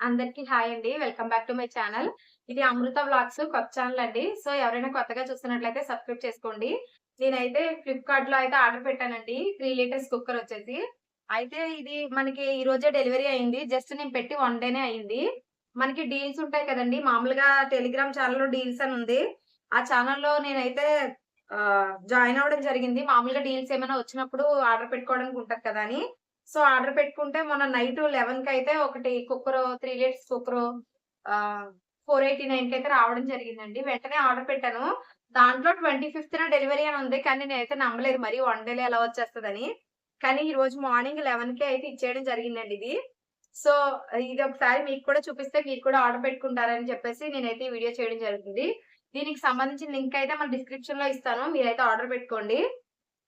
అందరికి హాయ్ అండి. Welcome back to my channel. ఇది అమృత బ్లాగ్స్ కొత్త ఛానల్ అండి. సో ఎవరైనా కొత్తగా చూస్తున్నట్లయితే సబ్స్క్రైబ్ చేసుకోండి. నేనైతే ఫ్లిప్కార్ట్లో అయితే ఆర్డర్ పెట్టానండి. త్రీ లీటర్స్ కుక్కర్ వచ్చేసి. అయితే ఇది మనకి ఈ రోజే డెలివరీ అయింది. జస్ట్ నేను పెట్టి వన్ డేనే అయింది. మనకి డీల్స్ ఉంటాయి కదండి. మామూలుగా టెలిగ్రామ్ ఛానల్లో డీల్స్ అని ఉంది. ఆ ఛానల్లో నేనైతే జాయిన్ అవ్వడం జరిగింది. మామూలుగా డీల్స్ ఏమైనా వచ్చినప్పుడు ఆర్డర్ పెట్టుకోవడానికి ఉంటది కదా అని. సో ఆర్డర్ పెట్టుకుంటే మొన్న నైట్ లెవెన్కి అయితే ఒకటి cooker three litres cooker four eighty నైన్కి అయితే రావడం జరిగిందండి. వెంటనే ఆర్డర్ పెట్టాను. దాంట్లో ట్వంటీ ఫిఫ్త్ డెలివరీ అని ఉంది కానీ నేనైతే నమ్మలేదు. మరి వన్ డేలో ఎలా వచ్చేస్తుందని. కానీ ఈ రోజు మార్నింగ్ లెవెన్కి అయితే ఇచ్చేయడం జరిగిందండి ఇది. సో ఇది ఒకసారి మీకు కూడా చూపిస్తే మీరు కూడా ఆర్డర్ పెట్టుకుంటారని చెప్పేసి నేనైతే ఈ వీడియో చేయడం జరుగుతుంది. దీనికి సంబంధించిన లింక్ అయితే మన డిస్క్రిప్షన్లో ఇస్తాను. మీరైతే ఆర్డర్ పెట్టుకోండి.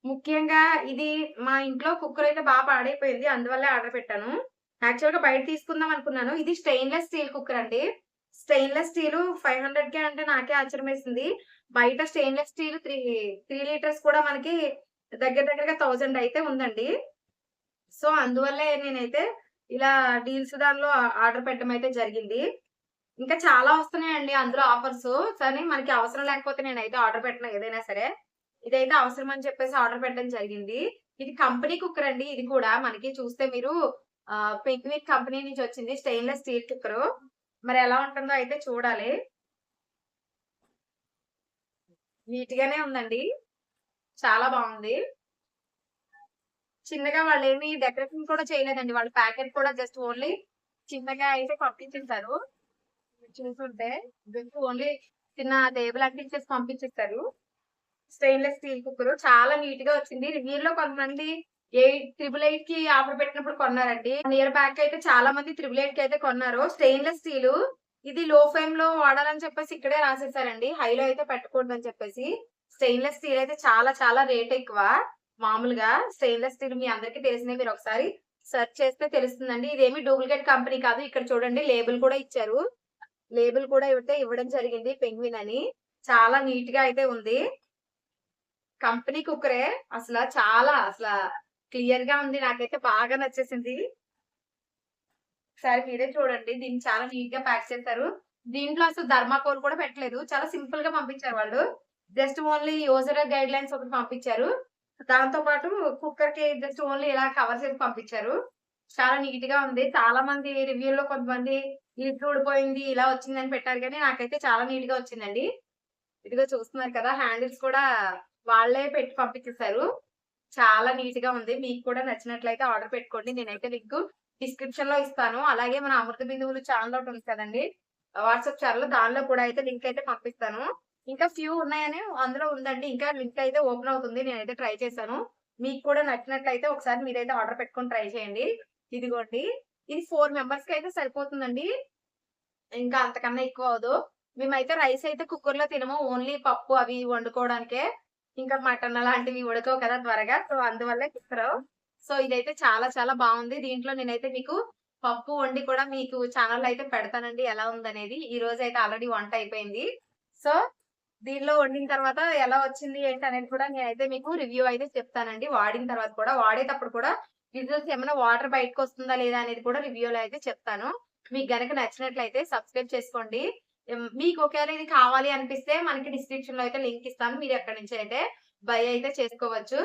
ముఖ్యంగా ఇది మా ఇంట్లో కుక్కర్ అయితే బాగా పాడైపోయింది అందువల్లే ఆర్డర్ పెట్టాను. యాక్చువల్గా బయట తీసుకుందాం అనుకున్నాను. ఇది స్టెయిన్లెస్ స్టీల్ కుక్కర్ అండి. స్టెయిన్లెస్ స్టీల్ ఫైవ్ హండ్రెడ్ కే అంటే నాకే ఆశ్చర్యం వేసింది బయట stainless steel three three litres కూడా మనకి దగ్గర దగ్గరగా థౌజండ్ అయితే ఉందండి. సో అందువల్లే నేనైతే ఇలా డీల్స్ దానిలో ఆర్డర్ పెట్టడం అయితే జరిగింది. ఇంకా చాలా వస్తున్నాయండి అందులో ఆఫర్స్ కానీ మనకి అవసరం లేకపోతే నేనైతే ఆర్డర్ పెట్టిన ఏదైనా సరే. ఇదైతే అవసరం అని చెప్పేసి ఆర్డర్ పెట్టడం జరిగింది. ఇది కంపెనీ కుక్కర్ అండి. ఇది కూడా మనకి చూస్తే మీరు పెగ్విక్ కంపెనీ నుంచి వచ్చింది స్టెయిన్లెస్ స్టీల్ కుక్కర్. మరి ఎలా ఉంటుందో అయితే చూడాలి. నీట్ గానే ఉందండి. చాలా బాగుంది. చిన్నగా వాళ్ళు ఏమి డెకరేషన్ కూడా చేయలేదండి. వాళ్ళ ప్యాకెట్ కూడా జస్ట్ ఓన్లీ చిన్నగా అయితే పంపించేస్తారు చూస్తుంటే జస్ట్ ఓన్లీ చిన్న టేబుల్ అంటించేసి పంపించేస్తారు స్టెయిన్లెస్ స్టీల్ కుక్కర్. చాలా నీట్గా వచ్చింది. రివ్యూలో కొంతమంది ఎయిట్ ట్రిపుల్ ఎయిట్కి ఆఫర్ పెట్టినప్పుడు కొన్నారండి. నియర్ బ్యాక్ అయితే చాలా మంది త్రిబుల్ ఎయిట్కి అయితే కొన్నారు. Stainless steel. ఇది లో ఫ్లేమ్లో వాడాలని చెప్పేసి ఇక్కడే రాసేసారండి. హైలో అయితే పెట్టకూడదు అని చెప్పేసి. స్టెయిన్లెస్ స్టీల్ అయితే చాలా చాలా రేట్ ఎక్కువ. మామూలుగా స్టెయిన్లెస్ స్టీల్ మీ అందరికీ తెలిసిన మీరు ఒకసారి సెర్చ్ చేస్తే తెలుస్తుందండి. ఇదేమి డూప్లికేట్ కంపెనీ కాదు. ఇక్కడ చూడండి లేబుల్ కూడా ఇచ్చారు. లేబుల్ కూడా ఇవ్వతే ఇవ్వడం జరిగింది పెంగ్విన్ అని. చాలా నీట్గా అయితే ఉంది. కంపెనీ కుక్కరే. అసలు చాలా అసలు క్లియర్గా ఉంది. నాకైతే బాగా నచ్చేసింది. సరే మీరే చూడండి. దీన్ని చాలా నీట్గా ప్యాక్ చేశారు. దీంట్లో అసలు ధర్మాకోల్ కూడా పెట్టలేదు. చాలా సింపుల్గా పంపించారు వాళ్ళు. Just only user guidelines ఒకటి పంపించారు. దాంతో పాటు కుక్కర్కి జస్ట్ ఓన్లీ ఇలా కవర్ చేసి పంపించారు. చాలా నీట్గా ఉంది. చాలా మంది రివ్యూలో కొంతమంది ఇది ఊడిపోయింది ఇలా వచ్చిందని పెట్టారు. కానీ నాకైతే చాలా నీట్గా వచ్చిందండి. ఇదిగో చూస్తున్నారు కదా హ్యాండిల్స్ కూడా వాళ్ళే పెట్టి పంపించేశారు. చాలా నీట్గా ఉంది. మీకు కూడా నచ్చినట్లయితే ఆర్డర్ పెట్టుకోండి. నేనైతే లింక్ డిస్క్రిప్షన్లో ఇస్తాను. అలాగే మన అమృత బిందువులు ఛానల్ ఒకటి ఉంది కదండి. వాట్సాప్ ఛానల్ దానిలో కూడా అయితే లింక్ అయితే పంపిస్తాను. ఇంకా ఫ్యూ ఉన్నాయని అందులో ఉందండి. ఇంకా లింక్ అయితే ఓపెన్ అవుతుంది. నేనైతే ట్రై చేశాను. మీకు కూడా నచ్చినట్లయితే ఒకసారి మీరైతే ఆర్డర్ పెట్టుకొని ట్రై చేయండి. ఇదిగోండి. ఇది ఫోర్ మెంబర్స్కి అయితే సరిపోతుందండి. ఇంకా అంతకన్నా ఎక్కువ అవదు మేమైతే రైస్ అయితే కుక్కర్లో తినము. ఓన్లీ పప్పు అవి వండుకోవడానికే. ఇంకా మటన్ అలాంటివి ఉడకవు కదా త్వరగా. సో అందువల్ల కుక్కర్ సో ఇదైతే చాలా చాలా బాగుంది. దీంట్లో నేనైతే మీకు పప్పు వండి కూడా మీకు ఛానల్ అయితే పెడతానండి. ఎలా ఉందనేది ఈ రోజు అయితే ఆల్రెడీ వంట అయిపోయింది. సో దీనిలో వండిన తర్వాత ఎలా వచ్చింది ఏంటి అనేది కూడా నేనైతే మీకు రివ్యూ అయితే చెప్తానండి. వాడిన తర్వాత కూడా వాడేటప్పుడు కూడా రిజల్ట్స్ ఏమైనా వాటర్ బయటకు వస్తుందా లేదా అనేది కూడా రివ్యూలో అయితే చెప్తాను. మీకు గనక నచ్చినట్లయితే సబ్స్క్రైబ్ చేసుకోండి. మీకు ఒకవేళ ఇది కావాలి అనిపిస్తే మనకి డిస్క్రిప్షన్లో అయితే లింక్ ఇస్తాను. మీరు ఎక్కడి నుంచి అయితే బై అయితే చేసుకోవచ్చు.